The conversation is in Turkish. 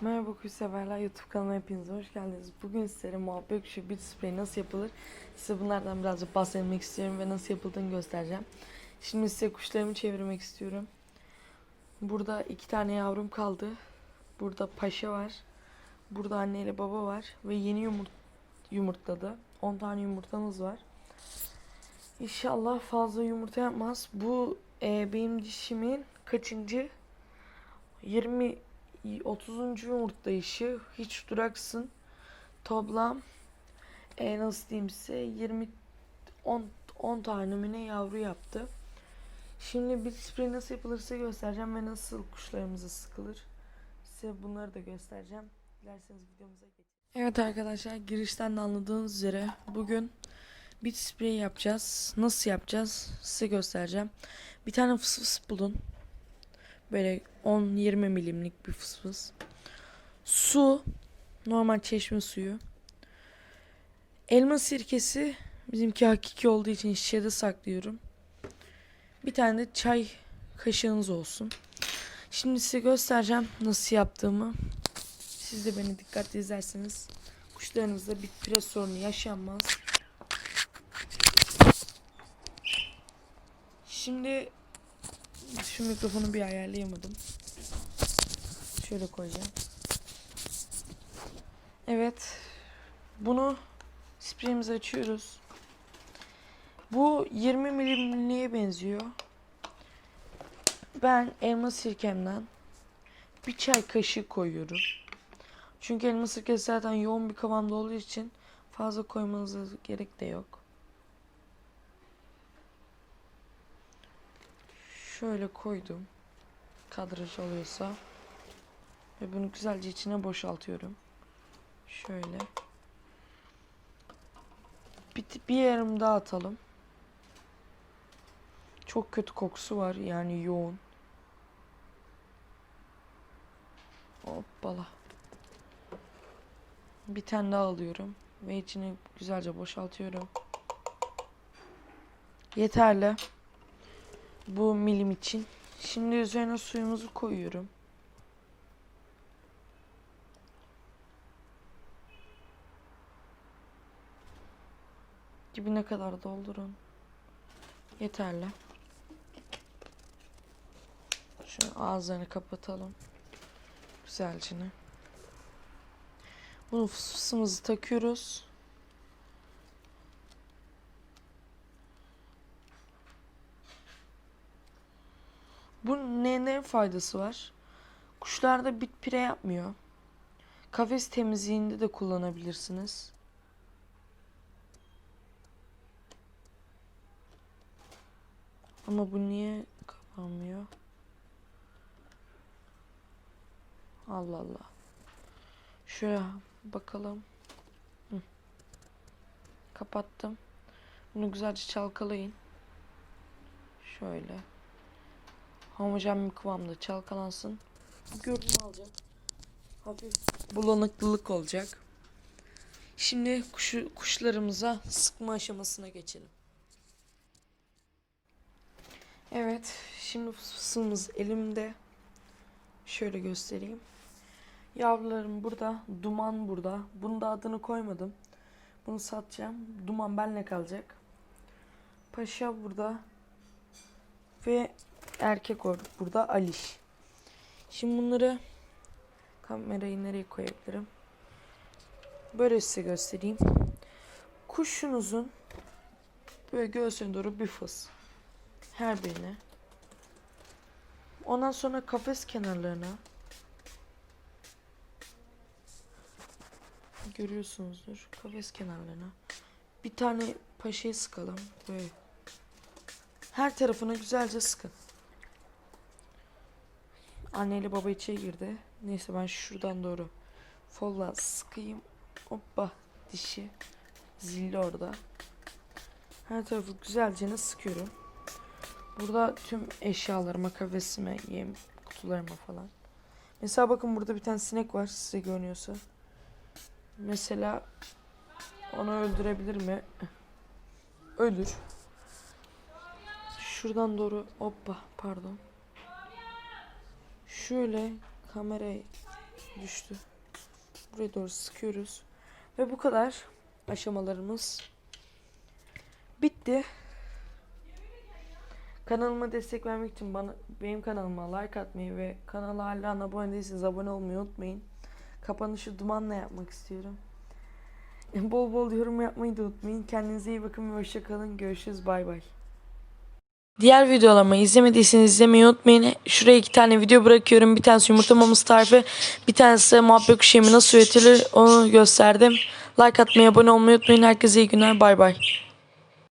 Merhaba kuş severler YouTube kanalıma hepiniz hoş geldiniz. Bugün sizlere muhabbet kuşu bit spray nasıl yapılır size bunlardan birazcık bahsetmek istiyorum ve nasıl yapıldığını göstereceğim. Şimdi size kuşlarımı çevirmek istiyorum. Burada iki tane yavrum kaldı. Burada paşa var. Burada anne ile baba var ve yeni yumurt yumurtladı. 10 tane yumurtamız var. İnşallah fazla yumurta yapmaz. Bu e, benim dişimin kaçıncı? 20 30. yumurtlayışı hiç duraksın. Toplam e, nasıl diyeyim size 20 10 10 tane mi ne yavru yaptı. Şimdi bir sprey nasıl yapılır size göstereceğim ve nasıl kuşlarımıza sıkılır. Size bunları da göstereceğim. Dilerseniz videomuza geçelim. Evet arkadaşlar girişten de anladığınız üzere bugün bit sprey yapacağız. Nasıl yapacağız size göstereceğim. Bir tane fıs fıs bulun. Böyle 10-20 milimlik bir fıs fıs. Su. Normal çeşme suyu. Elma sirkesi. Bizimki hakiki olduğu için şişede saklıyorum. Bir tane de çay kaşığınız olsun. Şimdi size göstereceğim nasıl yaptığımı. Siz de beni dikkatli izlerseniz kuşlarınızda bir pire sorunu yaşanmaz. Şimdi şu mikrofonu bir ayarlayamadım. Şöyle koyacağım. Evet. Bunu spreyimizi açıyoruz. Bu 20 milimliğe benziyor. Ben elma sirkemden bir çay kaşığı koyuyorum. Çünkü elma sirkesi zaten yoğun bir kıvamda olduğu için fazla koymanıza gerek de yok. Şöyle koydum. Kadraj alıyorsa. Ve bunu güzelce içine boşaltıyorum. Şöyle. Bir, bir yarım daha atalım. Çok kötü kokusu var yani yoğun. Hoppala. Bir tane daha alıyorum. Ve içini güzelce boşaltıyorum. Yeterli. Bu milim için. Şimdi üzerine suyumuzu koyuyorum. Dibine kadar doldurun. Yeterli. Şu ağızlarını kapatalım. Güzelce. Bunu fısfısımızı takıyoruz. Bu ne ne faydası var? Kuşlarda bit pire yapmıyor. Kafes temizliğinde de kullanabilirsiniz. Ama bu niye kapanmıyor? Allah Allah. Şöyle bakalım. Hı. Kapattım. Bunu güzelce çalkalayın. Şöyle homojen bir kıvamda çalkalansın. Görünüm alacak. Hafif bulanıklılık olacak. Şimdi kuşu, kuşlarımıza sıkma aşamasına geçelim. Evet, şimdi fısfısımız elimde. Şöyle göstereyim. Yavrularım burada, duman burada. Bunun da adını koymadım. Bunu satacağım. Duman benle kalacak. Paşa burada. Ve erkek or burada Aliş. Şimdi bunları kamerayı nereye koyabilirim? Böyle size göstereyim. Kuşunuzun böyle göğsüne doğru bir fıs. Her birine. Ondan sonra kafes kenarlarına görüyorsunuzdur kafes kenarlarına bir tane paşayı sıkalım böyle her tarafına güzelce sıkın Anneyle baba içeri girdi. Neyse ben şuradan doğru folla sıkayım. Hoppa dişi. Zilli orada. Her tarafı güzelce sıkıyorum. Burada tüm eşyalarıma, kafesime, yem kutularıma falan. Mesela bakın burada bir tane sinek var size görünüyorsa. Mesela onu öldürebilir mi? Ölür. Şuradan doğru hoppa pardon. Şöyle kamerayı düştü. Buraya doğru sıkıyoruz. Ve bu kadar aşamalarımız bitti. Kanalıma destek vermek için bana benim kanalıma like atmayı ve kanala hala abone değilseniz abone olmayı unutmayın. Kapanışı dumanla yapmak istiyorum. Bol bol yorum yapmayı da unutmayın. Kendinize iyi bakın ve hoşçakalın. Görüşürüz. Bay bay. Diğer videolarımı izlemediyseniz izlemeyi unutmayın. Şuraya iki tane video bırakıyorum. Bir tanesi yumurta maması tarifi. Bir tanesi muhabbet kuşu yemi nasıl üretilir onu gösterdim. Like atmayı, abone olmayı unutmayın. Herkese iyi günler. Bay bay.